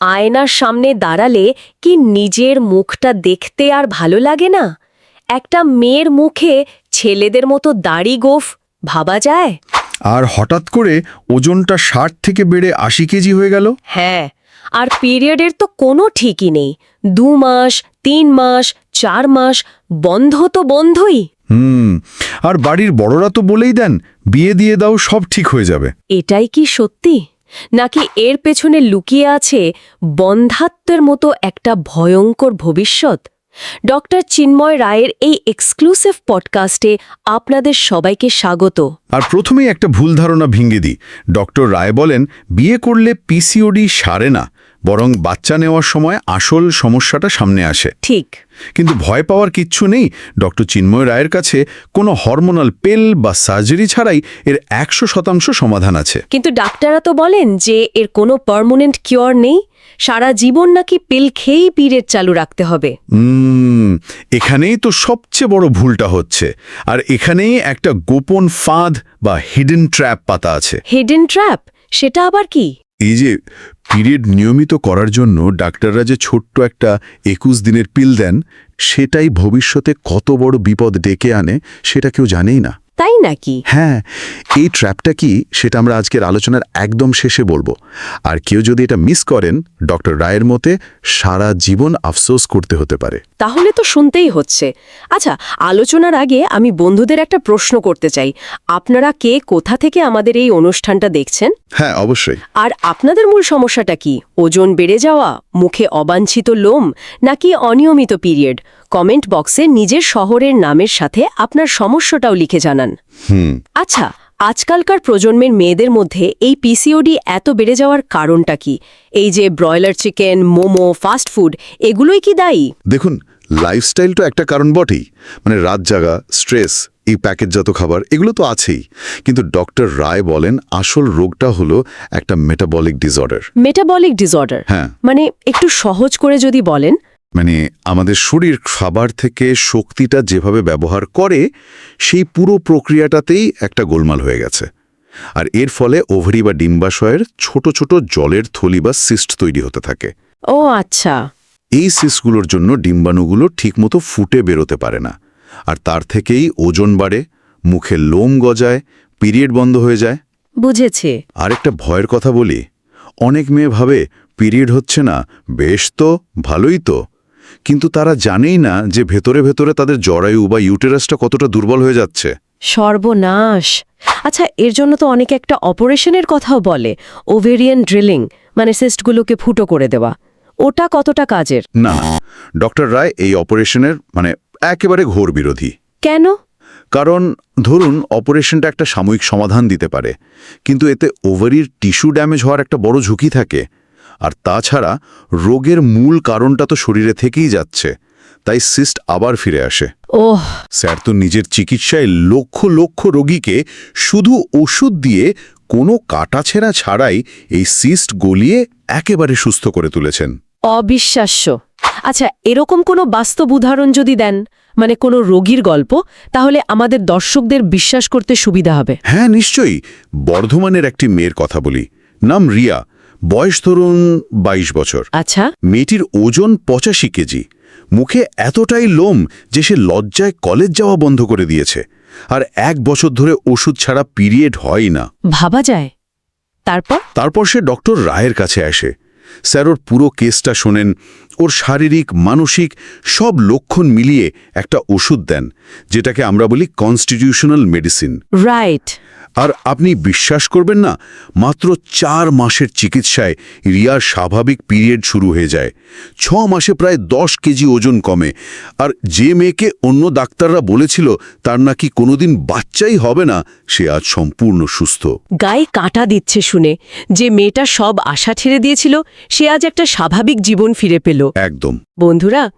আয়নার সামনে দাঁড়ালে কি নিজের মুখটা দেখতে আর ভালো লাগে না? একটা মেয়ের মুখে ছেলেদের মতো দাড়ি গোফ ভাবা যায়? আর হঠাৎ করে ওজনটা ষাট থেকে বেড়ে আশি কেজি হয়ে গেল? হ্যাঁ আর পিরিয়ডের তো কোনো ঠিকই নেই। দু মাস তিন মাস চার মাস বন্ধ তো বন্ধই। হুম আর বাড়ির বড়রা তো বলেই দেন বিয়ে দিয়ে দাও সব ঠিক হয়ে যাবে। এটাই কি সত্যি? নাকি এর পেছনে লুকিয়ে আছে বন্ধাত্বের মতো একটা ভয়ঙ্কর ভবিষ্যৎ? ডক্টর চিন্ময় রায়ের এই এক্সক্লুসিভ পডকাস্টে আপনাদের সবাইকে স্বাগত। আর প্রথমেই একটা ভুল ধারণা ভেঙে দিই। ডক্টর রায় বলেন, বিয়ে করলে পিসিওডি সারে না। বরং বাচ্চা নেওয়ার সময় আসল সমস্যাটা সামনে আসে। ঠিক। কিন্তু ভয় পাওয়ার কিচ্ছু নেই। ডক্টর চিন্ময় রায়ের কাছে কোনো হরমোনাল পেল বা সার্জারি ছাড়াই এর একশো শতাংশ সমাধান আছে। কিন্তু ডাক্তাররা তো বলেন যে এর কোনো পার্মানেন্ট কিওর নেই। সারা জীবন নাকি পিল খেয়েই পিরিয়ড চালু রাখতে হবে। এখানেই তো সবচেয়ে বড় ভুলটা হচ্ছে। আর এখানেই একটা গোপন ফাঁদ বা হিডেন ট্র্যাপ পাতা আছে। হিডেন ট্র্যাপ সেটা আবার কি? এই যে পিরিয়ড নিয়মিত করার জন্য ডাক্তাররা যে ছোট্ট একটা একুশ দিনের পিল দেন, সেটাই ভবিষ্যতে কত বড় বিপদ ডেকে আনে, সেটা কেউ জানেই না। তাই নাকি? হ্যাঁ এই ট্র্যাপটা কি সেটা আমরা আজকের আলোচনার একদম শেষে বলব। আর কেউ যদি এটা মিস করেন ডক্টর রায়ের মতে সারা জীবন আফসোস করতে হতে পারে। তাহলে তো শুনতেই হচ্ছে। আচ্ছা আলোচনার আগে আমি বন্ধুদের একটা প্রশ্ন করতে চাই। আপনারা কে কোথা থেকে আমাদের এই অনুষ্ঠানটা দেখছেন? হ্যাঁ অবশ্যই। আর আপনাদের মূল সমস্যাটা কি? ওজন বেড়ে যাওয়া মুখে অবাঞ্ছিত লোম নাকি অনিয়মিত পিরিয়ড? কমেন্ট বক্সে নিজের শহরের নামের সাথে আপনার সমস্যাটাও লিখে জানান। হুম। আচ্ছা আজকালকার প্রজন্মের মেয়েদের মধ্যে এই পিসিওডি এত বেড়ে যাওয়ার কারণটা কি? এই যে broiler chicken momo fast food এগুলোই কি দায়ী? দেখুন লাইফস্টাইল তো একটা কারণ বটেই। মানে রাত জাগা স্ট্রেস এই প্যাকেটজাত খাবার এগুলো তো আছেই। কিন্তু ডক্টর রায় বলেন আসল রোগটা হলো একটা মেটাবলিক ডিসঅর্ডার মেটাবলিক ডিসঅর্ডার হ্যাঁ। মানে একটু সহজ করে যদি বলেন মানে আমাদের শরীর খাবার থেকে শক্তিটা যেভাবে ব্যবহার করে সেই পুরো প্রক্রিয়াটাতেই একটা গোলমাল হয়ে গেছে। আর এর ফলে ওভারি বা ডিম্বাশয়ের ছোট ছোট জলের থলি বা সিস্ট তৈরি হতে থাকে। ও আচ্ছা। এই সিস্টগুলোর জন্য ডিম্বাণুগুলো ঠিকমতো ফুটে বেরোতে পারে না। আর তার থেকেই ওজন বাড়ে মুখে লোম গজায় পিরিয়ড বন্ধ হয়ে যায়। বুঝেছে। আরেকটা ভয়ের কথা বলি অনেক মেয়ে ভাবে পিরিয়ড হচ্ছে না বেশ তো ভালোই তো। কিন্তু তারা জানেই না যে ভেতরে ভেতরে তাদের জরায়ু বা ইউটেরাসটা কতটা দুর্বল হয়ে যাচ্ছে। সর্বনাশ। আচ্ছা এর জন্য তো অনেকে একটা অপারেশনের কথাও বলে ওভেরিয়ান ড্রিলিং মানে সিস্টগুলোকে ফুটো করে দেওয়া। ওটা কতটা কাজের? না না ডক্টর রায় এই অপারেশনের মানে একেবারে ঘোর বিরোধী। কেন? কারণ ধরুন অপারেশনটা একটা সাময়িক সমাধান দিতে পারে কিন্তু এতে ওভারির টিস্যু ড্যামেজ হওয়ার একটা বড় ঝুঁকি থাকে। আর তাছাড়া রোগের মূল কারণটা তো শরীরে থেকেই যাচ্ছে তাই সিস্ট আবার ফিরে আসে। ওহ। স্যার তো নিজের চিকিৎসায় লক্ষ লক্ষ রোগীকে শুধু ওষুধ দিয়ে কোনো কাটাছেঁড়া ছাড়াই এই সিস্ট গলিয়ে একেবারে সুস্থ করে তুলেছেন। অবিশ্বাস্য। আচ্ছা এরকম কোনো বাস্তব উদাহরণ যদি দেন মানে কোনো রোগীর গল্প তাহলে আমাদের দর্শকদের বিশ্বাস করতে সুবিধা হবে। হ্যাঁ নিশ্চয়ই। বর্ধমানের একটি মেয়ের কথা বলি। নাম রিয়া। বয়স ধরুন ২২ বছর। আচ্ছা। মেয়েটির ওজন পঁচাশি কেজি। মুখে এতটাই লোম যে সে লজ্জায় কলেজ যাওয়া বন্ধ করে দিয়েছে। আর এক বছর ধরে ওষুধ ছাড়া পিরিয়ড হয় না। ভাবা যায়। তারপর? তারপর সে ডক্টর রায়ের কাছে আসে। স্যার ওর পুরো কেসটা শোনেন। ওর শারীরিক মানসিক সব লক্ষণ মিলিয়ে একটা ওষুধ দেন যেটাকে আমরা বলি কনস্টিটিউশনাল মেডিসিন রাইট আর আপনি বিশ্বাস করবেন না মাত্র চার মাসের চিকিৎসায় রিয়ার স্বাভাবিক পিরিয়ড শুরু হয়ে যায়। ছ মাসে প্রায় দশ কেজি ওজন কমে। আর যে মেয়েকে অন্য ডাক্তাররা বলেছিল তার নাকি কোনোদিন বাচ্চাই হবে না সে আজ সম্পূর্ণ সুস্থ। গায়ে কাঁটা দিচ্ছে শুনে। যে মেয়েটা সব আশা ছেড়ে দিয়েছিল সে আজ একটা স্বাভাবিক জীবন ফিরে পেল। একদম। বন্ধুরা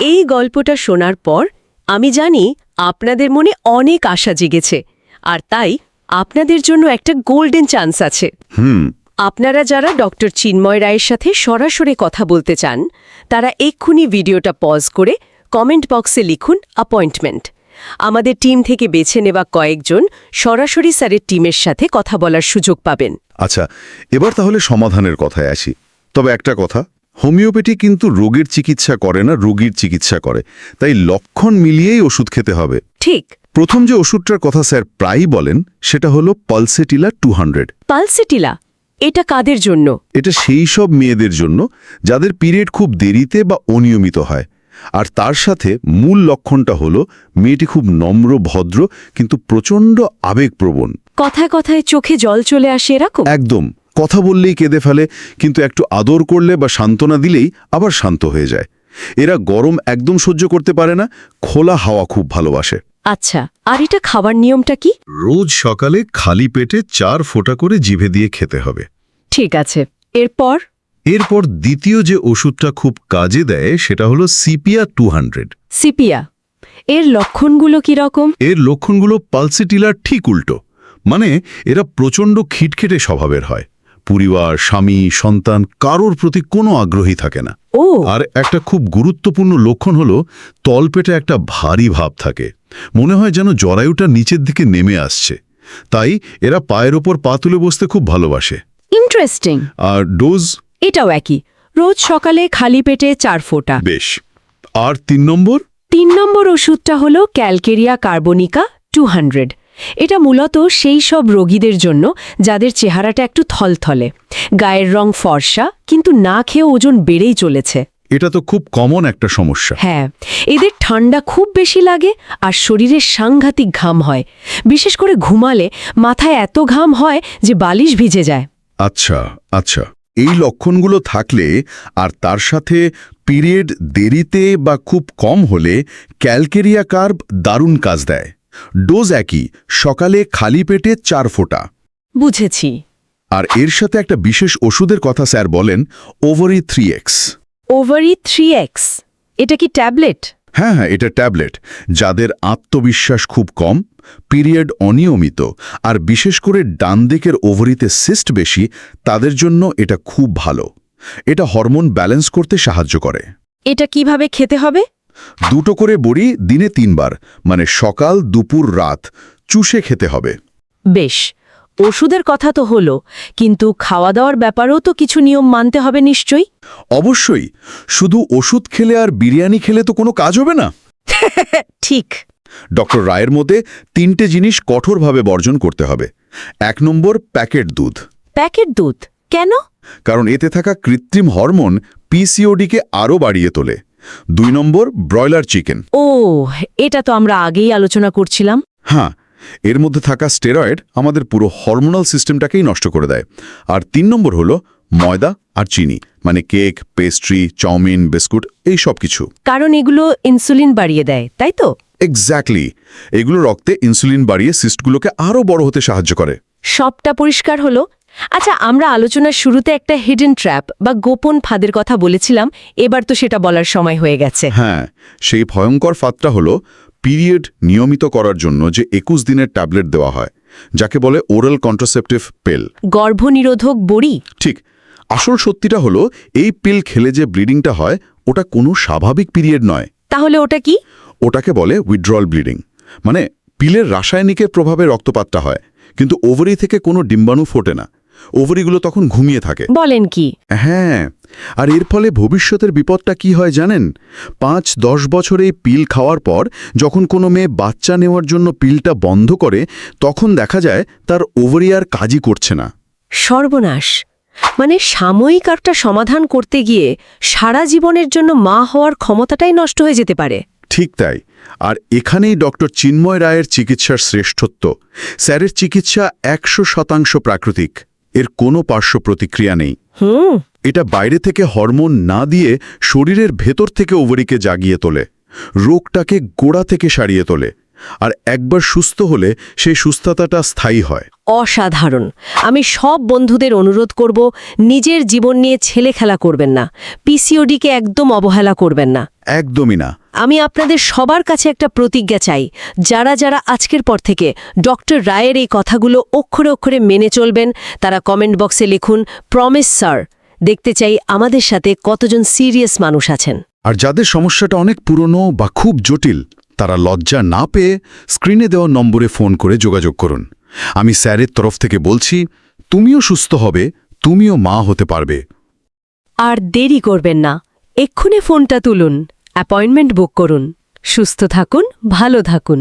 এই গল্পটা শোনার পর আমি জানি আপনাদের মনে অনেক আশা জেগেছে আর তাই আপনাদের জন্য একটা গোল্ডেন চান্স আছে। হুম। আপনারা যারা ডক্টর চিন্ময় রায়ের সাথে সরাসরি কথা বলতে চান তারা এক্ষুনি ভিডিওটা পজ করে কমেন্ট বক্সে লিখুন অ্যাপয়েন্টমেন্ট আমাদের টিম থেকে বেছে নেওয়া কয়েকজন সরাসরি স্যারের টিমের সাথে কথা বলার সুযোগ পাবেন। আচ্ছা এবার তাহলে সমাধানের কথায় আসি। তবে একটা কথা হোমিওপ্যাথি কিন্তু রোগের চিকিৎসা করে না রোগীর চিকিৎসা করে। তাই লক্ষণ মিলিয়েই ওষুধ খেতে হবে। ঠিক। প্রথম যে ওষুধটার কথা স্যার প্রায়ই বলেন সেটা হলো পালসেটিলা টু হান্ড্রেড। পালসেটিলা? এটা কাদের জন্য? এটা সেই সব মেয়েদের জন্য যাদের পিরিয়ড খুব দেরিতে বা অনিয়মিত হয়। আর তার সাথে মূল লক্ষণটা হলো মেয়েটি খুব নম্র ভদ্র কিন্তু প্রচণ্ড আবেগপ্রবণ। কথায় কথায় চোখে জল চলে আসে এরকম? একদম। কথা বললেই কেঁদে ফেলে কিন্তু একটু আদর করলে বা সান্ত্বনা দিলেই আবার শান্ত হয়ে যায়। এরা গরম একদম সহ্য করতে পারে না খোলা হাওয়া খুব ভালোবাসে। আচ্ছা আর এটা খাবার নিয়মটা কি? রোজ সকালে খালি পেটে চার ফোঁটা করে জিভে দিয়ে খেতে হবে। ঠিক আছে এরপর? এরপর দ্বিতীয় যে ওষুধটা খুব কাজে দেয় সেটা হলো সিপিয়া টু হান্ড্রেড। সিপিয়া এর লক্ষণগুলো কি রকম? এর লক্ষণগুলো পালসিটিলার ঠিক উল্টো মানে এরা প্রচণ্ড খিটখিটে স্বভাবের হয়। পরিবার স্বামী সন্তান কারোর প্রতি কোনো আগ্রহী থাকে না। ও। আর একটা খুব গুরুত্বপূর্ণ লক্ষণ হলো তলপেটে একটা ভারী ভাব থাকে। মনে হয় যেন জরায়ুটা নিচের দিকে নেমে আসছে। তাই এরা পায়ের ওপর পা তুলে বসতে খুব ভালোবাসে। ইন্টারেস্টিং। আর ডোজ? এটাও একই। রোজ সকালে খালি পেটে চার ফোঁটা। বেশ। আর তিন নম্বর? তিন নম্বর ওষুধটা হলো ক্যালকেরিয়া কার্বনিকা টু হান্ড্রেড। এটা মূলত সেই সব রোগীদের জন্য যাদের চেহারাটা একটু থলথলে। গায়ের রং ফর্সা কিন্তু না খেয়ে ওজন বেড়েই চলেছে। এটা তো খুব কমন একটা সমস্যা। হ্যাঁ এদের ঠান্ডা খুব বেশি লাগে আর শরীরে সাংঘাতিক ঘাম হয়। বিশেষ করে ঘুমালে মাথায় এত ঘাম হয় যে বালিশ ভিজে যায়। আচ্ছা আচ্ছা। এই লক্ষণগুলো থাকলে আর তার সাথে পিরিয়ড দেরিতে বা খুব কম হলে ক্যালকেরিয়া কার্ব দারুণ কাজ দেয়। ডোজ একই সকালে খালি পেটে চার ফোঁটা। বুঝেছি। আর এর সাথে একটা বিশেষ ওষুধের কথা স্যার বলেন ovary three X. Ovary three X? এটা কি ট্যাবলেট? হ্যাঁ হ্যাঁ এটা ট্যাবলেট যাদের আত্মবিশ্বাস খুব কম পিরিয়ড অনিয়মিত আর বিশেষ করে ডান দিকের ওভারিতে সিস্ট বেশি তাদের জন্য এটা খুব ভালো। এটা হরমোন ব্যালেন্স করতে সাহায্য করে। এটা কীভাবে খেতে হবে? দুটো করে বড়ি দিনে তিনবার মানে সকাল দুপুর রাত চুষে খেতে হবে। বেশ ওষুধের কথা তো হলো কিন্তু খাওয়া দাওয়ার ব্যাপারেও তো কিছু নিয়ম মানতে হবে নিশ্চয়ই? অবশ্যই শুধু ওষুধ খেলে আর বিরিয়ানি খেলে তো কোনো কাজ হবে না। ঠিক। ডক্টর রায়ের মতে তিনটে জিনিস কঠোরভাবে বর্জন করতে হবে। এক নম্বর প্যাকেট দুধ। প্যাকেট দুধ? কেন? কারণ এতে থাকা কৃত্রিম হরমোন পিসিওডিকে আরও বাড়িয়ে তোলে। দুই নম্বর ব্রয়লার চিকেন। ও এটা তো আমরা আগেই আলোচনা করছিলাম। হ্যাঁ এর মধ্যে থাকা স্টেরয়েড আমাদের পুরো হরমোনাল সিস্টেমটাকেই নষ্ট করে দেয়। আর তিন নম্বর হলো ময়দা আর চিনি মানে কেক পেস্ট্রি চাউমিন বিস্কুট এই সব কিছু। কারণ এগুলো ইনসুলিন বাড়িয়ে দেয় তাই তো? এক্স্যাক্টলি এগুলো রক্তে ইনসুলিন বাড়িয়ে সিস্টগুলোকে আরও বড় হতে সাহায্য করে। সবটা পরিষ্কার হলো আচ্ছা আমরা আলোচনার শুরুতে একটা হিডেন ট্র্যাপ বা গোপন ফাঁদের কথা বলেছিলাম এবার তো সেটা বলার সময় হয়ে গেছে। হ্যাঁ সেই ভয়ঙ্কর ফাঁদটা হলো পিরিয়ড নিয়মিত করার জন্য যে একুশ দিনের ট্যাবলেট দেওয়া হয় যাকে বলে ওরাল কন্ট্রাসেপটিভ পেল। গর্ভনিরোধক বড়ি? ঠিক আসল সত্যিটা হলো এই পিল খেলে যে ব্লিডিংটা হয় ওটা কোনো স্বাভাবিক পিরিয়ড নয়। তাহলে ওটা কি? ওটাকে বলে উইথড্রল ব্লিডিং মানে পিলের রাসায়নিকের প্রভাবে রক্তপাতটা হয় কিন্তু ওভারি থেকে কোনো ডিম্বাণু ফোটে না। ওভারিগুলো তখন ঘুমিয়ে থাকে। বলেন কি? হ্যাঁ আর এর ফলে ভবিষ্যতের বিপদটা কি হয় জানেন? পাঁচ দশ বছরে পিল খাওয়ার পর যখন কোনো মেয়ে বাচ্চা নেওয়ার জন্য পিলটা বন্ধ করে তখন দেখা যায় তার ওভারি আর কাজই করছে না। সর্বনাশ। মানে সাময়িক একটা সমাধান করতে গিয়ে সারা জীবনের জন্য মা হওয়ার ক্ষমতাটাই নষ্ট হয়ে যেতে পারে। ঠিক তাই। আর এখানেই ডক্টর চিন্ময় রায়ের চিকিৎসার শ্রেষ্ঠত্ব। স্যারের চিকিৎসা একশো শতাংশ প্রাকৃতিক। এর কোনো পার্শ্ব প্রতিক্রিয়া নেই। হুম। এটা বাইরে থেকে হরমোন না দিয়ে শরীরের ভেতর থেকে ওভারিকে জাগিয়ে তোলে রোগটাকে গোড়া থেকে সারিয়ে তোলে আর একবার সুস্থ হলে সেই সুস্থতাটা স্থায়ী হয়। অসাধারণ। আমি সব বন্ধুদের অনুরোধ করব নিজের জীবন নিয়ে ছেলে খেলা করবেন না পিসিওডিকে একদম অবহেলা করবেন না। একদমই না। আমি আপনাদের সবার কাছে একটা প্রতিজ্ঞা চাই। যারা যারা আজকের পর থেকে ডক্টর রায়ের এই কথাগুলো অক্ষরে অক্ষরে মেনে চলবেন তারা কমেন্ট বক্সে লিখুন প্রমিস স্যার দেখতে চাই আমাদের সাথে কতজন সিরিয়াস মানুষ আছেন। আর যাদের সমস্যাটা অনেক পুরনো বা খুব জটিল তারা লজ্জা না পেয়ে স্ক্রিনে দেওয়া নম্বরে ফোন করে যোগাযোগ করুন। আমি স্যারের তরফ থেকে বলছি তুমিও সুস্থ হবে তুমিও মা হতে পারবে। আর দেরি করবেন না। এক্ষুনি ফোনটা তুলুন। অ্যাপয়েন্টমেন্ট বুক করুন। সুস্থ থাকুন ভালো থাকুন।